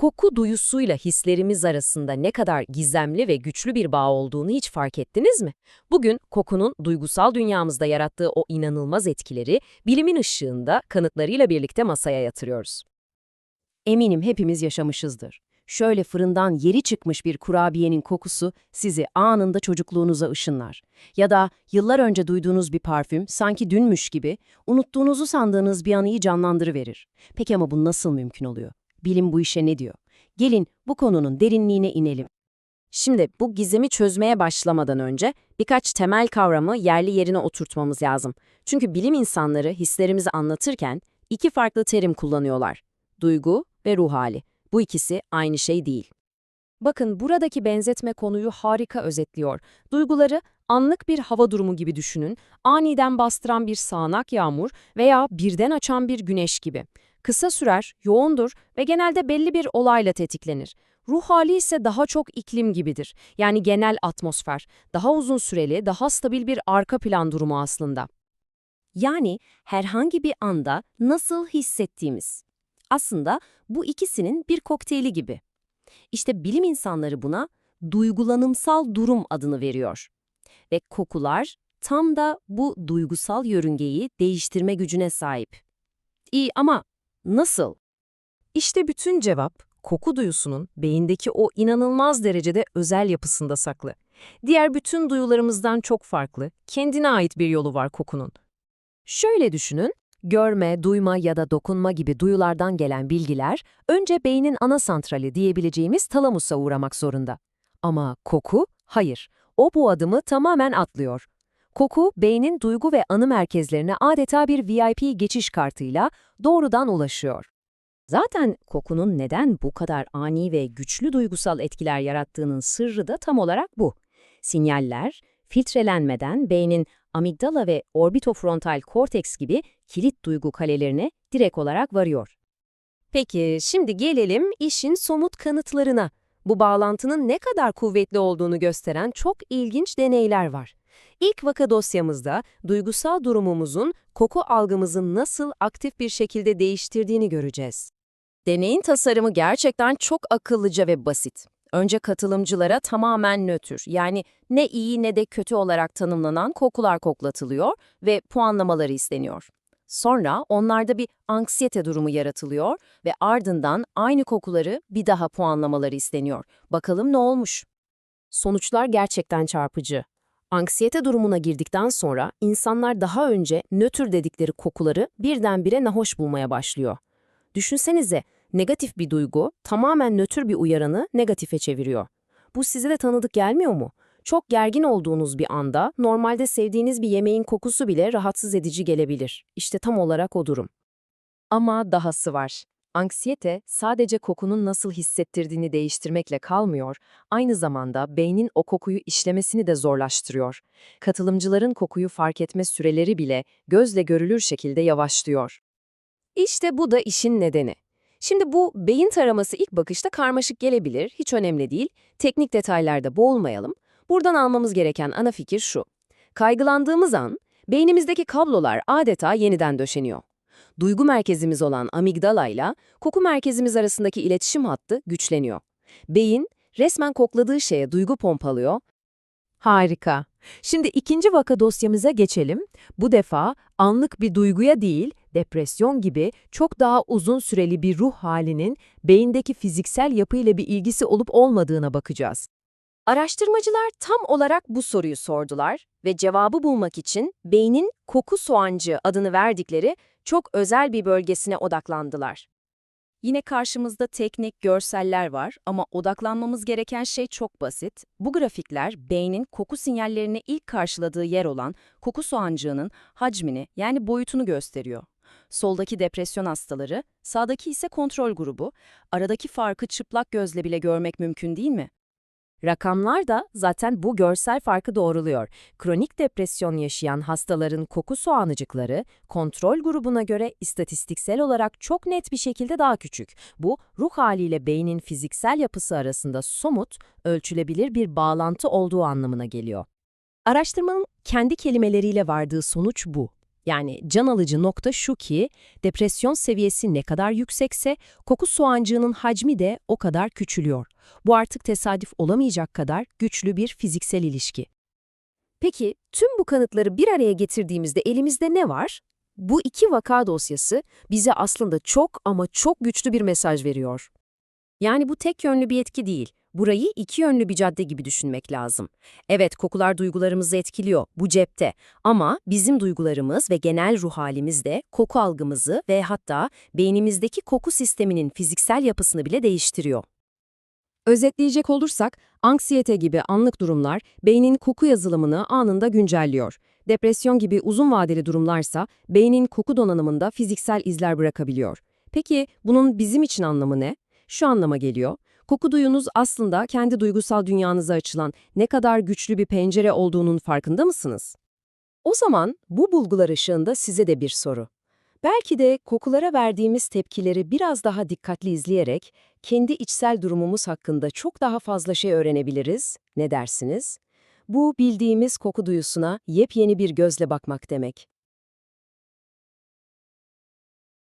koku duyusuyla hislerimiz arasında ne kadar gizemli ve güçlü bir bağ olduğunu hiç fark ettiniz mi? Bugün kokunun duygusal dünyamızda yarattığı o inanılmaz etkileri bilimin ışığında kanıtlarıyla birlikte masaya yatırıyoruz. Eminim hepimiz yaşamışızdır. Şöyle fırından yeri çıkmış bir kurabiyenin kokusu sizi anında çocukluğunuza ışınlar. Ya da yıllar önce duyduğunuz bir parfüm sanki dünmüş gibi unuttuğunuzu sandığınız bir anıyı canlandırıverir. Peki ama bu nasıl mümkün oluyor? Bilim bu işe ne diyor? Gelin bu konunun derinliğine inelim. Şimdi bu gizemi çözmeye başlamadan önce birkaç temel kavramı yerli yerine oturtmamız lazım. Çünkü bilim insanları hislerimizi anlatırken iki farklı terim kullanıyorlar. Duygu ve ruh hali. Bu ikisi aynı şey değil. Bakın buradaki benzetme konuyu harika özetliyor. Duyguları anlık bir hava durumu gibi düşünün, aniden bastıran bir sağanak yağmur veya birden açan bir güneş gibi. Kısa sürer, yoğundur ve genelde belli bir olayla tetiklenir. Ruh hali ise daha çok iklim gibidir. Yani genel atmosfer, daha uzun süreli, daha stabil bir arka plan durumu aslında. Yani herhangi bir anda nasıl hissettiğimiz. Aslında bu ikisinin bir kokteyli gibi. İşte bilim insanları buna duygulanımsal durum adını veriyor. Ve kokular tam da bu duygusal yörüngeyi değiştirme gücüne sahip. İyi ama nasıl? İşte bütün cevap koku duyusunun beyindeki o inanılmaz derecede özel yapısında saklı. Diğer bütün duyularımızdan çok farklı, kendine ait bir yolu var kokunun. Şöyle düşünün, görme, duyma ya da dokunma gibi duyulardan gelen bilgiler önce beynin ana santrali diyebileceğimiz talamusa uğramak zorunda. Ama koku, hayır. O bu adımı tamamen atlıyor. Koku, beynin duygu ve anı merkezlerine adeta bir VIP geçiş kartıyla doğrudan ulaşıyor. Zaten kokunun neden bu kadar ani ve güçlü duygusal etkiler yarattığının sırrı da tam olarak bu. Sinyaller, filtrelenmeden beynin amigdala ve orbitofrontal korteks gibi kilit duygu kalelerine direkt olarak varıyor. Peki şimdi gelelim işin somut kanıtlarına. Bu bağlantının ne kadar kuvvetli olduğunu gösteren çok ilginç deneyler var. İlk vaka dosyamızda duygusal durumumuzun koku algımızı nasıl aktif bir şekilde değiştirdiğini göreceğiz. Deneyin tasarımı gerçekten çok akıllıca ve basit. Önce katılımcılara tamamen nötr, yani ne iyi ne de kötü olarak tanımlanan kokular koklatılıyor ve puanlamaları isteniyor. Sonra onlarda bir anksiyete durumu yaratılıyor ve ardından aynı kokuları bir daha puanlamaları isteniyor. Bakalım ne olmuş? Sonuçlar gerçekten çarpıcı. Anksiyete durumuna girdikten sonra insanlar daha önce nötr dedikleri kokuları birdenbire nahoş bulmaya başlıyor. Düşünsenize, negatif bir duygu tamamen nötr bir uyaranı negatife çeviriyor. Bu size de tanıdık gelmiyor mu? Çok gergin olduğunuz bir anda normalde sevdiğiniz bir yemeğin kokusu bile rahatsız edici gelebilir. İşte tam olarak o durum. Ama dahası var. Anksiyete sadece kokunun nasıl hissettirdiğini değiştirmekle kalmıyor, aynı zamanda beynin o kokuyu işlemesini de zorlaştırıyor. Katılımcıların kokuyu fark etme süreleri bile gözle görülür şekilde yavaşlıyor. İşte bu da işin nedeni. Şimdi bu beyin taraması ilk bakışta karmaşık gelebilir, hiç önemli değil. Teknik detaylarda boğulmayalım. Buradan almamız gereken ana fikir şu. Kaygılandığımız an, beynimizdeki kablolar adeta yeniden döşeniyor. Duygu merkezimiz olan amigdala ile koku merkezimiz arasındaki iletişim hattı güçleniyor. Beyin, resmen kokladığı şeye duygu pompalıyor. Harika. Şimdi ikinci vaka dosyamıza geçelim. Bu defa anlık bir duyguya değil, depresyon gibi çok daha uzun süreli bir ruh halinin beyindeki fiziksel yapıyla bir ilgisi olup olmadığına bakacağız. Araştırmacılar tam olarak bu soruyu sordular ve cevabı bulmak için beynin koku soğancı adını verdikleri çok özel bir bölgesine odaklandılar. Yine karşımızda teknik görseller var ama odaklanmamız gereken şey çok basit. Bu grafikler beynin koku sinyallerini ilk karşıladığı yer olan koku soğancığının hacmini yani boyutunu gösteriyor. Soldaki depresyon hastaları, sağdaki ise kontrol grubu. Aradaki farkı çıplak gözle bile görmek mümkün değil mi? Rakamlar da zaten bu görsel farkı doğruluyor. Kronik depresyon yaşayan hastaların koku soğanıcıkları kontrol grubuna göre istatistiksel olarak çok net bir şekilde daha küçük. Bu ruh haliyle beynin fiziksel yapısı arasında somut, ölçülebilir bir bağlantı olduğu anlamına geliyor. Araştırmanın kendi kelimeleriyle vardığı sonuç bu. Yani can alıcı nokta şu ki, depresyon seviyesi ne kadar yüksekse koku soğancığının hacmi de o kadar küçülüyor. Bu artık tesadüf olamayacak kadar güçlü bir fiziksel ilişki. Peki tüm bu kanıtları bir araya getirdiğimizde elimizde ne var? Bu iki vaka dosyası bize aslında çok ama çok güçlü bir mesaj veriyor. Yani bu tek yönlü bir etki değil. Burayı iki yönlü bir cadde gibi düşünmek lazım. Evet, kokular duygularımızı etkiliyor, bu cepte. Ama bizim duygularımız ve genel ruh halimiz de koku algımızı ve hatta beynimizdeki koku sisteminin fiziksel yapısını bile değiştiriyor. Özetleyecek olursak, anksiyete gibi anlık durumlar beynin koku yazılımını anında güncelliyor. Depresyon gibi uzun vadeli durumlarsa beynin koku donanımında fiziksel izler bırakabiliyor. Peki bunun bizim için anlamı ne? Şu anlama geliyor. Koku duyunuz aslında kendi duygusal dünyanıza açılan ne kadar güçlü bir pencere olduğunun farkında mısınız? O zaman bu bulgular ışığında size de bir soru. Belki de kokulara verdiğimiz tepkileri biraz daha dikkatli izleyerek kendi içsel durumumuz hakkında çok daha fazla şey öğrenebiliriz. Ne dersiniz? Bu bildiğimiz koku duyusuna yepyeni bir gözle bakmak demek.